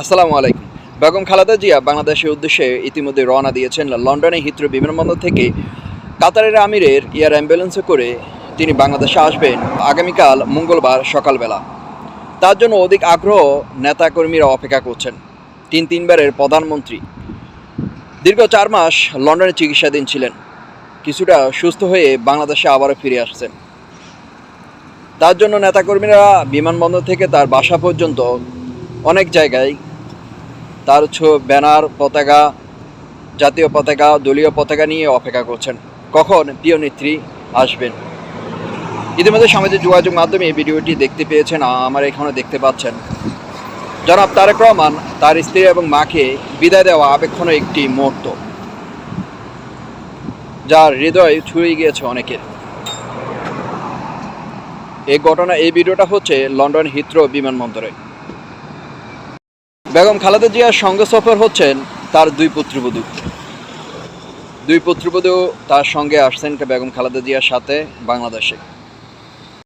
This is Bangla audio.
আসসালামু আলাইকুম। বেগম খালেদা জিয়া বাংলাদেশের উদ্দেশ্যে ইতিমধ্যে রওনা দিয়েছেন লন্ডনে হিথ্রো বিমানবন্দর থেকে। কাতারের আমিরের এয়ার অ্যাম্বুলেন্সে করে তিনি বাংলাদেশে আসবেন আগামীকাল মঙ্গলবার সকালবেলা। তার জন্য অধিক আগ্রহ নেতাকর্মীরা অপেক্ষা করছেন। তিন তিনবারের প্রধানমন্ত্রী। দীর্ঘ চার মাস লন্ডনে চিকিৎসাধীন ছিলেন। কিছুটা সুস্থ হয়ে বাংলাদেশে আবারও ফিরে আসছেন। তার জন্য নেতাকর্মীরা বিমানবন্দর থেকে তার বাসা পর্যন্ত অনেক জায়গায় তার ব্যানার পতাকা, জাতীয় পতাকা, দলীয় পতাকা নিয়ে অপেক্ষা করছেন। কখন প্রিয় নেত্রী আসবেন? ইতিমধ্যে সামাজিক যোগাযোগ মাধ্যমে এই ভিডিওটি দেখতে পেয়েছেন, আমার এখানে দেখতে পাচ্ছেন। জনাব তারেক রহমান, তার স্ত্রী এবং মাকে বিদায় দেওয়া আবেক্ষণ একটি মুহূর্ত। যার হৃদয় ছুঁয়ে গিয়েছে অনেকের। এই ঘটনা, এই ভিডিওটা হচ্ছে লন্ডন হিথ্রো বিমানবন্দরে। বেগম খালেদা জিয়ার সঙ্গে সফর হচ্ছেন তার দুই পুত্রবধূ। দুই পুত্রবধূ তার সঙ্গে আসছেন বেগম খালেদা জিয়ার সাথে বাংলাদেশে।